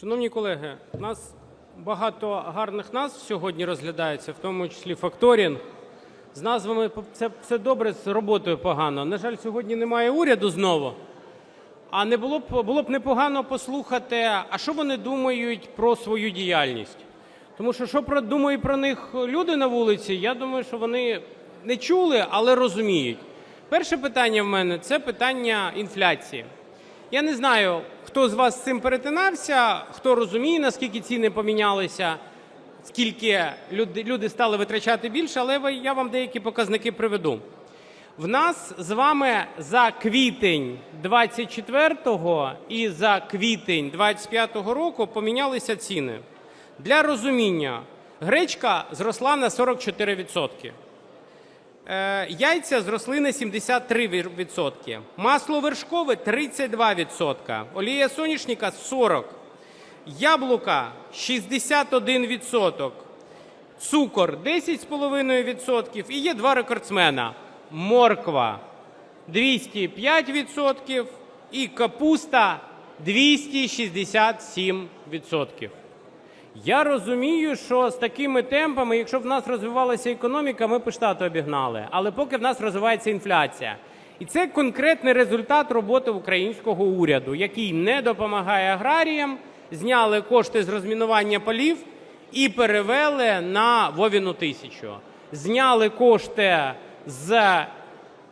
Шановні колеги, у нас багато гарних назв сьогодні розглядається, в тому числі факторінг. З назвами це все добре, з роботою погано. На жаль, сьогодні немає уряду знову. А не було б було б непогано послухати, а що вони думають про свою діяльність. Тому що що про думають про них люди на вулиці, я думаю, що вони не чули, але розуміють. Перше питання в мене це питання інфляції. Я не знаю, хто з вас з цим перетинався, хто розуміє, наскільки ціни помінялися, скільки люди, стали витрачати більше, але я вам деякі показники приведу. В нас з вами за квітень 24-го і за квітень 25-го року помінялися ціни. Для розуміння, гречка зросла на 44%. Е, Яйця зросли на 73%, масло вершкове 32%, олія соняшника 40%, яблука 61%, цукор 10,5% і є два рекордсмена. Морква 205% і капуста 267%. Я розумію, що з такими темпами, якщо б в нас розвивалася економіка, ми б штати обігнали. Але поки в нас розвивається інфляція. І це конкретний результат роботи українського уряду, який не допомагає аграріям, зняли кошти з розмінування полів і перевели на Вовіну тисячу. Зняли кошти з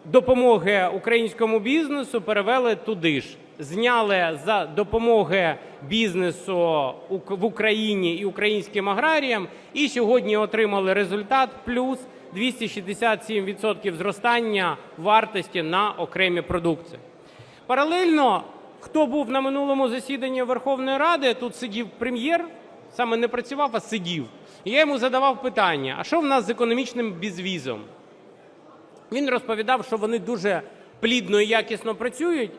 допомоги українському бізнесу, перевели туди ж. Зняли за допомоги бізнесу в Україні і українським аграріям, і сьогодні отримали результат плюс 267% зростання вартості на окремі продукти. Паралельно, хто був на минулому засіданні Верховної Ради, тут сидів прем'єр, саме не працював, а сидів. І я йому задавав питання: а що в нас з економічним безвізом? Він розповідав, що вони дуже плідно і якісно працюють,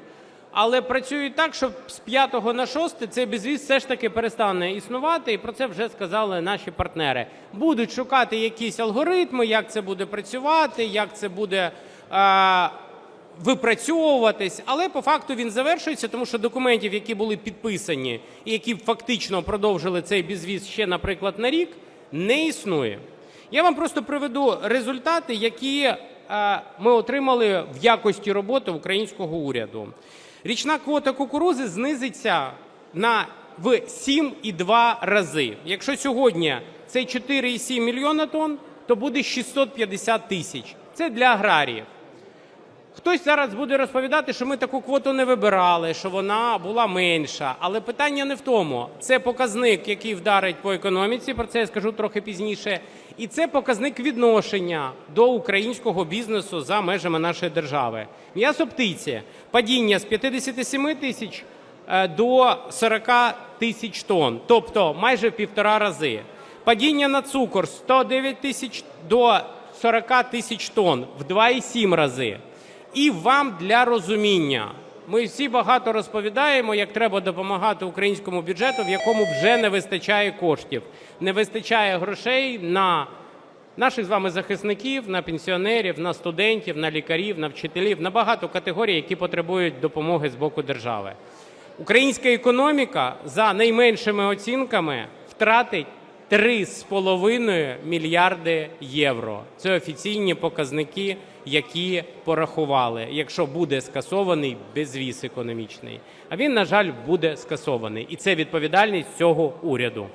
але працюють так, що з 5 на 6 цей безвіз все ж таки перестане існувати, і про це вже сказали наші партнери. Будуть шукати якісь алгоритми, як це буде працювати, як це буде е, випрацьовуватись, але по факту він завершується, тому що документів, які були підписані і які фактично продовжили цей безвіз ще, наприклад, на рік, не існує. Я вам просто приведу результати, які ми отримали в якості роботи українського уряду. Річна квота кукурузи знизиться на в 7,2 рази. Якщо сьогодні це 4,7 мільйона тонн, то буде 650 тисяч. Це для аграріїв. Хтось зараз буде розповідати, що ми таку квоту не вибирали, що вона була менша. Але питання не в тому. Це показник, який вдарить по економіці, про це я скажу трохи пізніше. І це показник відношення до українського бізнесу за межами нашої держави. М'ясо птиці падіння з 57 тисяч е, до 40 тисяч тонн, тобто майже в півтора рази. Падіння на цукор з 109 тисяч до 40 тисяч тонн в 2,7 рази. І вам для розуміння. Ми всі багато розповідаємо, як треба допомагати українському бюджету, в якому вже не вистачає коштів, не вистачає грошей на наших з вами захисників, на пенсіонерів, на студентів, на лікарів, на вчителів, на багато категорій, які потребують допомоги з боку держави. Українська економіка за найменшими оцінками втратить 3,5 мільярди євро. Це офіційні показники, які порахували, якщо буде скасований безвіз економічний. А він, на жаль, буде скасований. І це відповідальність цього уряду.